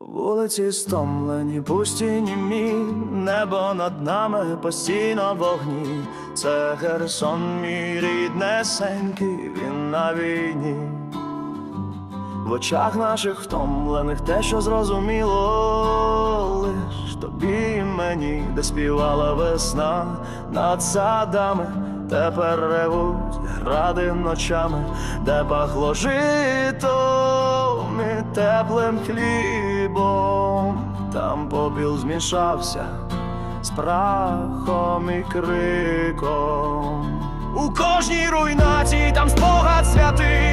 Вулиці стомлені, пусті німі, небо над нами постійно вогні. Це Херсон, мій ріднесенький, він на війні. В очах наших втомлених те, що зрозуміло, лиш тобі і мені, де співала весна над садами, тепер ревуть гради ночами, де пахло житом і теплим хлібом, там попіл змішався з прахом і криком. У кожній руйнації там спогад святий,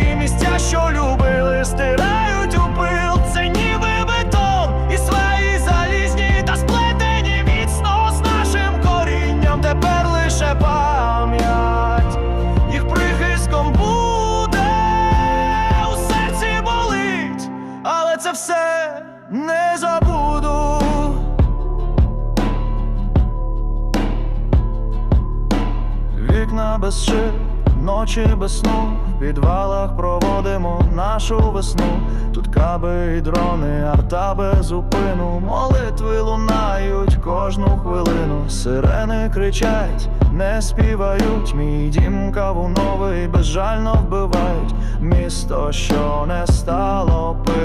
це все не забуду. Вікна без шиб, ночі без сну, в підвалах проводимо нашу весну. Тут каби і дрони, арта без зупину, молитви лунають кожну хвилину, сирени кричать, не співають. Мій дім кавуновий безжально вбивають. Місто, що не стало пилом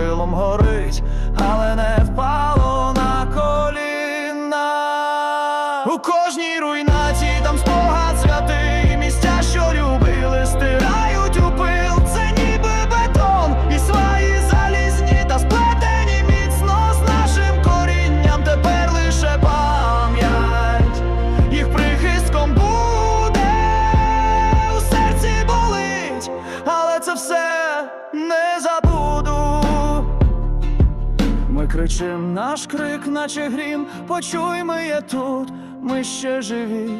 горить, але не впало на коліна. У кожній руйнації там кричим наш крик, наче грім, почуй ми є тут, ми ще живі,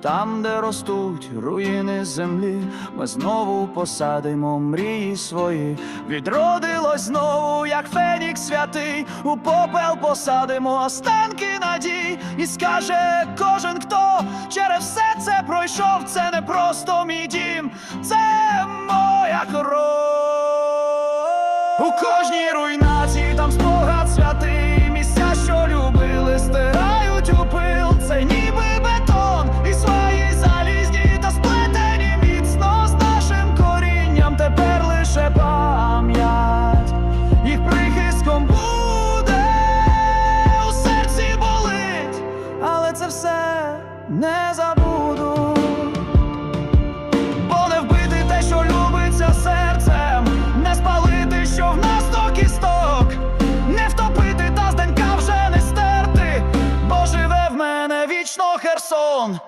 там, де ростуть руїни землі, ми знову посадимо мрії свої, відродилось знову, як фенікс святий, у попел посадимо останки надій, і скаже кожен, хто через все це пройшов, це не просто мій дім, це моя кров. У кожній руйнації там спогад святий вічно Херсон.